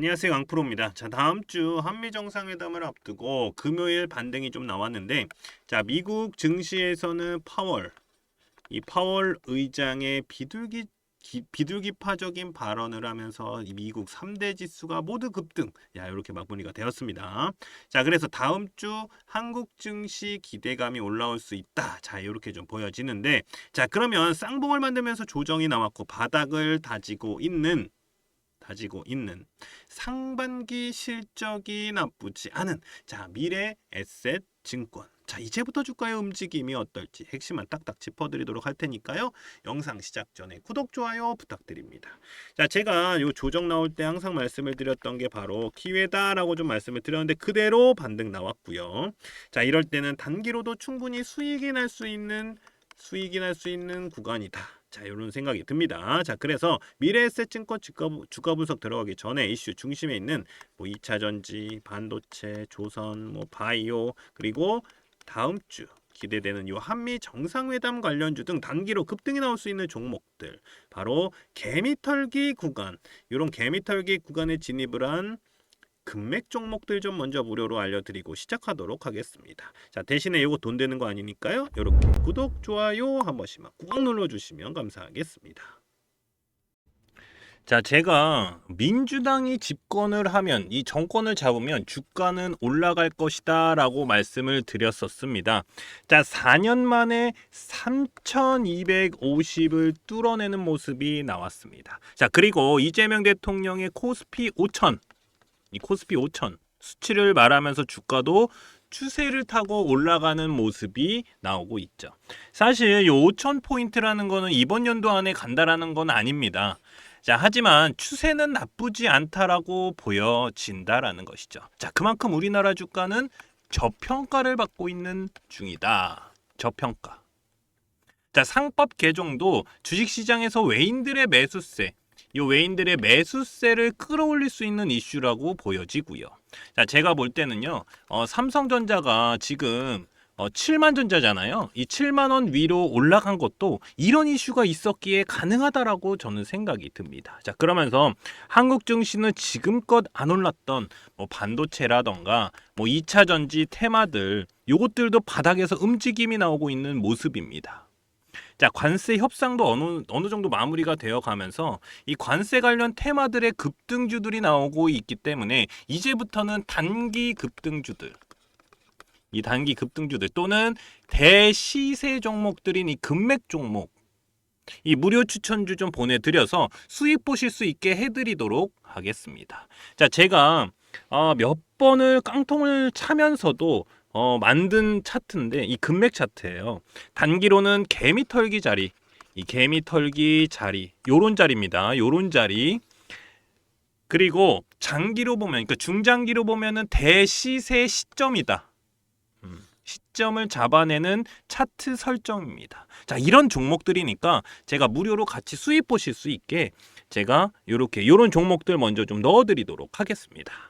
안녕하세요 강프로입니다. 자 다음 주 한미 정상회담을 앞두고 금요일 반등이 좀 나왔는데 자 미국 증시에서는 파월 이 파월 의장의 비둘기 기, 비둘기파적인 발언을 하면서 이 미국 3대 지수가 모두 급등. 야, 이렇게 마무리가 되었습니다. 자, 그래서 다음 주 한국 증시 기대감이 올라올 수 있다. 자, 이렇게 좀 보여지는데 자, 그러면 쌍봉을 만들면서 조정이 나왔고 바닥을 다지고 있는 다지고 있는 상반기 실적이 나쁘지 않은 자 미래 에셋 증권. 자 이제부터 주가의 움직임이 어떨지 핵심만 딱딱 짚어드리도록 할 테니까요. 영상 시작 전에 구독 좋아요 부탁드립니다. 자 제가 요 조정 나올 때 항상 말씀을 드렸던 게 바로 기회다라고 좀 말씀을 드렸는데 그대로 반등 나왔고요. 자 이럴 때는 단기로도 충분히 수익이 날 수 있는 수익이 날 수 있는 구간이다. 자, 이런 생각이 듭니다. 자, 그래서 미래에셋증권 주가, 부- 주가 분석 들어가기 전에 이슈 중심에 있는 뭐 2차 전지, 반도체, 조선, 뭐 바이오 그리고 다음 주 기대되는 요 한미 정상회담 관련주 등 단기로 급등이 나올 수 있는 종목들 바로 개미털기 구간 이런 개미털기 구간에 진입을 한 금맥 종목들 좀 먼저 무료로 알려드리고 시작하도록 하겠습니다. 자 대신에 이거 돈 되는 거 아니니까요. 이렇게 구독, 좋아요 한 번씩만 꾹 눌러주시면 감사하겠습니다. 자, 제가 민주당이 집권을 하면 이 정권을 잡으면 주가는 올라갈 것이다라고 말씀을 드렸었습니다. 자, 4년 만에 3,250을 뚫어내는 모습이 나왔습니다. 자, 그리고 이재명 대통령의 코스피 5천 이 코스피 5천 수치를 말하면서 주가도 추세를 타고 올라가는 모습이 나오고 있죠. 사실 이 5천 포인트라는 거는 이번 연도 안에 간다라는 건 아닙니다. 자, 하지만 추세는 나쁘지 않다라고 보여진다라는 것이죠. 자, 그만큼 우리나라 주가는 저평가를 받고 있는 중이다. 저평가. 자, 상법 개정도 주식시장에서 외인들의 매수세, 이 외인들의 매수세를 끌어올릴 수 있는 이슈라고 보여지고요. 자, 제가 볼 때는요, 어, 삼성전자가 지금 어, 7만 전자잖아요. 이 7만 원 위로 올라간 것도 이런 이슈가 있었기에 가능하다라고 저는 생각이 듭니다. 자, 그러면서 한국 증시는 지금껏 안 올랐던 뭐 반도체라던가 뭐 2차 전지 테마들 요것들도 바닥에서 움직임이 나오고 있는 모습입니다. 자, 관세 협상도 어느 어느 정도 마무리가 되어 가면서 이 관세 관련 테마들의 급등주들이 나오고 있기 때문에 이제부터는 단기 급등주들 이 단기 급등주들 또는 대시세 종목들인 이 금맥 종목 이 무료 추천주 좀 보내드려서 수익 보실 수 있게 해드리도록 하겠습니다. 자, 제가 어, 몇 번을 깡통을 차면서도 어, 만든 차트인데 이 금맥 차트예요. 단기로는 개미 털기 자리, 이 개미 털기 자리, 요런 자리입니다. 요런 자리. 그리고 장기로 보면, 그러니까 중장기로 보면은 대시세 시점이다. 음, 시점을 잡아내는 차트 설정입니다. 자, 이런 종목들이니까 제가 무료로 같이 수익 보실 수 있게 제가 요렇게 요런 종목들 먼저 좀 넣어 드리도록 하겠습니다.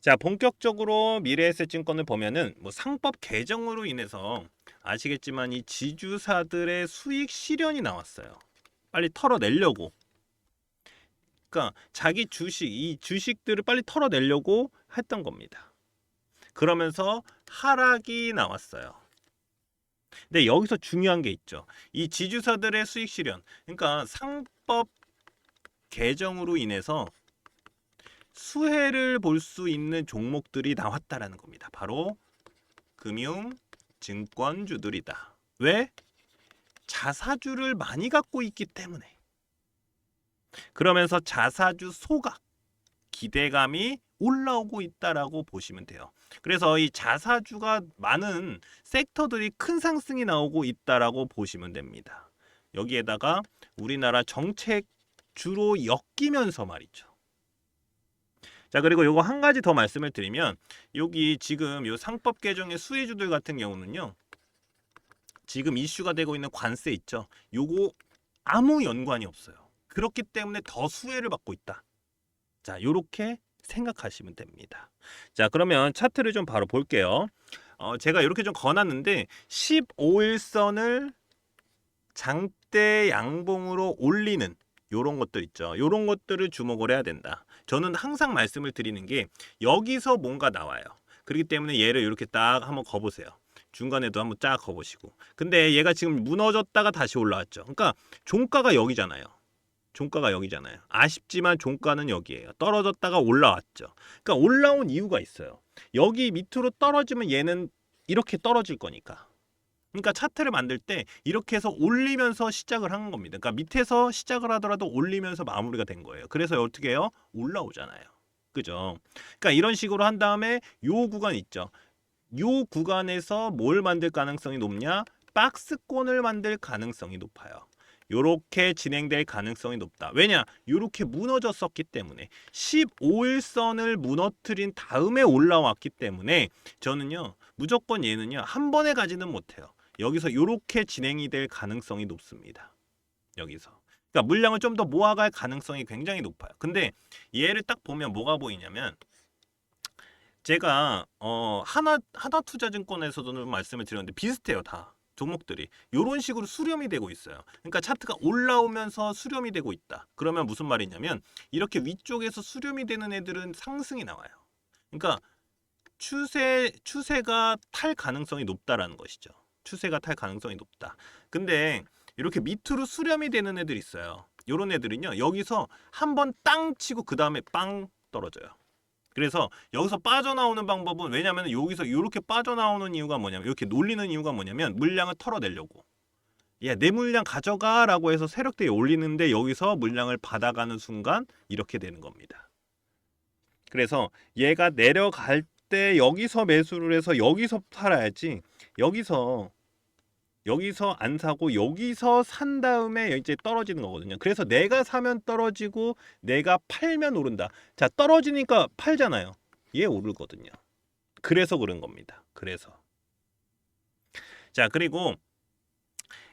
자, 본격적으로 미래에셋증권을 보면은 뭐 상법 개정으로 인해서 아시겠지만 이 지주사들의 수익 실현이 나왔어요. 빨리 털어내려고. 그러니까 자기 주식 이 주식들을 빨리 털어내려고 했던 겁니다. 그러면서 하락이 나왔어요. 근데 여기서 중요한 게 있죠. 이 지주사들의 수익 실현. 그러니까 상법 개정으로 인해서 수혜를 볼 수 있는 종목들이 나왔다라는 겁니다. 바로 금융 증권주들이다. 왜? 자사주를 많이 갖고 있기 때문에. 그러면서 자사주 소각 기대감이 올라오고 있다라고 보시면 돼요. 그래서 이 자사주가 많은 섹터들이 큰 상승이 나오고 있다라고 보시면 됩니다. 여기에다가 우리나라 정책 주로 엮이면서 말이죠. 자 그리고 요거 한 가지 더 말씀을 드리면 여기 지금 요 상법 개정의 수혜주들 같은 경우는요. 지금 이슈가 되고 있는 관세 있죠. 요거 아무 연관이 없어요. 그렇기 때문에 더 수혜를 받고 있다. 자, 요렇게 생각하시면 됩니다. 자, 그러면 차트를 좀 바로 볼게요. 어, 제가 이렇게 좀 거놨는데 15일선을 장대 양봉으로 올리는 요런 것들 있죠. 요런 것들을 주목을 해야 된다. 저는 항상 말씀을 드리는 게 여기서 뭔가 나와요. 그렇기 때문에 얘를 이렇게 딱 한번 거보세요. 중간에도 한번 쫙 거보시고. 근데 얘가 지금 무너졌다가 다시 올라왔죠. 그러니까 종가가 여기잖아요. 종가가 여기잖아요. 아쉽지만 종가는 여기에요. 떨어졌다가 올라왔죠. 그러니까 올라온 이유가 있어요. 여기 밑으로 떨어지면 얘는 이렇게 떨어질 거니까. 그러니까 차트를 만들 때 이렇게 해서 올리면서 시작을 한 겁니다. 그러니까 밑에서 시작을 하더라도 올리면서 마무리가 된 거예요. 그래서 어떻게 해요? 올라오잖아요. 그죠? 그러니까 이런 식으로 한 다음에 요 구간 있죠. 요 구간에서 뭘 만들 가능성이 높냐? 박스권을 만들 가능성이 높아요. 요렇게 진행될 가능성이 높다. 왜냐? 요렇게 무너졌었기 때문에 15일선을 무너뜨린 다음에 올라왔기 때문에 저는요. 무조건 얘는요. 한 번에 가지는 못해요. 여기서 요렇게 진행이 될 가능성이 높습니다. 여기서. 그러니까 물량을 좀 더 모아갈 가능성이 굉장히 높아요. 근데 얘를 딱 보면 뭐가 보이냐면 제가 어 하나 하나 투자증권에서도 말씀을 드렸는데 비슷해요 다 종목들이 이런 식으로 수렴이 되고 있어요. 그러니까 차트가 올라오면서 수렴이 되고 있다. 그러면 무슨 말이냐면 이렇게 위쪽에서 수렴이 되는 애들은 상승이 나와요. 그러니까 추세 추세가 탈 가능성이 높다라는 것이죠. 추세가 탈 가능성이 높다. 근데 이렇게 밑으로 수렴이 되는 애들 있어요. 이런 애들은요 여기서 한 번 땅 치고 그 다음에 빵 떨어져요. 그래서 여기서 빠져나오는 방법은 왜냐하면 여기서 이렇게 빠져나오는 이유가 뭐냐면 이렇게 놀리는 이유가 뭐냐면 물량을 털어내려고 야, 내 물량 가져가 라고 해서 세력들이 올리는데 여기서 물량을 받아가는 순간 이렇게 되는 겁니다. 그래서 얘가 내려갈 때 여기서 매수를 해서 여기서 팔아야지 여기서 여기서 안 사고 여기서 산 다음에 이제 떨어지는 거거든요. 그래서 내가 사면 떨어지고 내가 팔면 오른다. 자, 떨어지니까 팔잖아요. 얘 오르거든요. 그래서 그런 겁니다. 그래서. 자, 그리고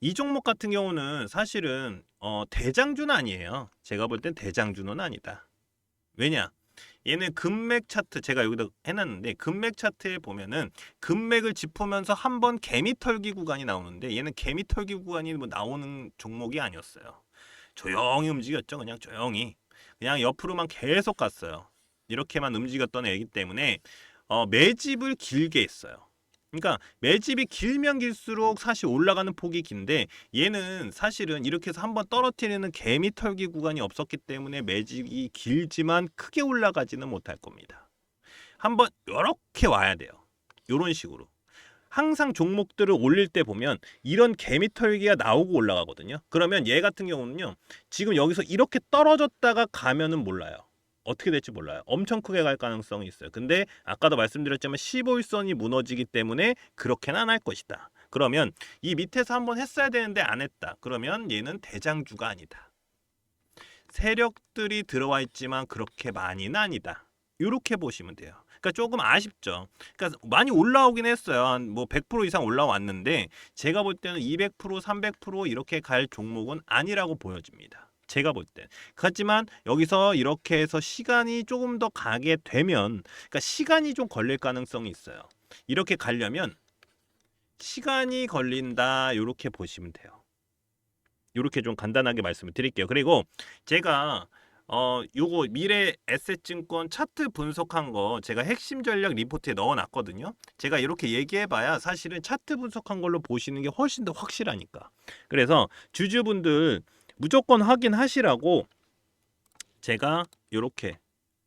이 종목 같은 경우는 사실은 어, 대장주는 아니에요. 제가 볼 땐 대장주는 아니다. 왜냐? 얘는 금맥 차트 제가 여기다 해놨는데 금맥 차트에 보면은 금맥을 짚으면서 한 번 개미 털기 구간이 나오는데 얘는 개미 털기 구간이 뭐 나오는 종목이 아니었어요. 조용히 움직였죠. 그냥 조용히 그냥 옆으로만 계속 갔어요. 이렇게만 움직였던 애이기 때문에 어, 매집을 길게 했어요. 그러니까 매집이 길면 길수록 사실 올라가는 폭이 긴데 얘는 사실은 이렇게 해서 한번 떨어뜨리는 개미 털기 구간이 없었기 때문에 매집이 길지만 크게 올라가지는 못할 겁니다. 한번 이렇게 와야 돼요. 이런 식으로. 항상 종목들을 올릴 때 보면 이런 개미 털기가 나오고 올라가거든요. 그러면 얘 같은 경우는요. 지금 여기서 이렇게 떨어졌다가 가면은 몰라요. 어떻게 될지 몰라요. 엄청 크게 갈 가능성이 있어요. 근데 아까도 말씀드렸지만 15일선이 무너지기 때문에 그렇게는 안 할 것이다. 그러면 이 밑에서 한번 했어야 되는데 안 했다. 그러면 얘는 대장주가 아니다. 세력들이 들어와 있지만 그렇게 많이는 아니다. 이렇게 보시면 돼요. 그러니까 조금 아쉽죠. 그러니까 많이 올라오긴 했어요. 한 뭐 100% 이상 올라왔는데 제가 볼 때는 200% 300% 이렇게 갈 종목은 아니라고 보여집니다. 제가 볼 때. 하지만 여기서 이렇게 해서 시간이 조금 더 가게 되면 그러니까 시간이 좀 걸릴 가능성이 있어요. 이렇게 가려면 시간이 걸린다. 이렇게 보시면 돼요. 이렇게 좀 간단하게 말씀을 드릴게요. 그리고 제가 어 요거 미래 에셋증권 차트 분석한 거 제가 핵심 전략 리포트에 넣어놨거든요. 제가 이렇게 얘기해봐야 사실은 차트 분석한 걸로 보시는 게 훨씬 더 확실하니까. 그래서 주주분들 무조건 확인하시라고 제가 이렇게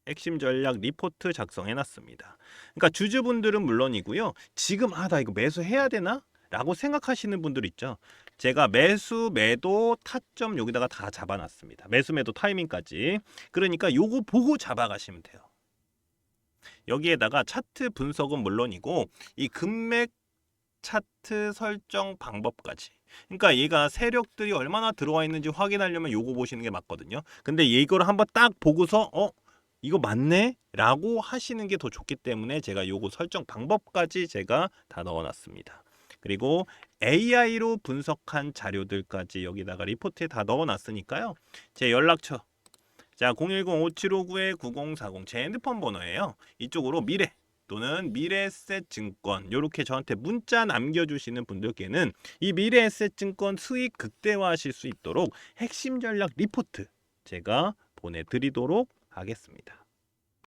핵심 전략 리포트 작성해 놨습니다. 그러니까 주주분들은 물론이고요. 지금 아 나 이거 매수해야 되나? 라고 생각하시는 분들 있죠. 제가 매수, 매도, 타점 여기다가 다 잡아놨습니다. 매수, 매도 타이밍까지. 그러니까 요거 보고 잡아가시면 돼요. 여기에다가 차트 분석은 물론이고 이 금맥 차트 설정 방법까지. 그러니까 얘가 세력들이 얼마나 들어와 있는지 확인하려면 요거 보시는 게 맞거든요. 근데 이거를 한번 딱 보고서 어 이거 맞네? 라고 하시는 게 더 좋기 때문에 제가 요거 설정 방법까지 제가 다 넣어놨습니다. 그리고 AI로 분석한 자료들까지 여기다가 리포트에 다 넣어놨으니까요. 제 연락처 자 010-5759-9040 제 핸드폰 번호예요. 이쪽으로 미래 또는 미래에셋 증권 이렇게 저한테 문자 남겨주시는 분들께는 이 미래에셋 증권 수익 극대화하실 수 있도록 핵심 전략 리포트 제가 보내드리도록 하겠습니다.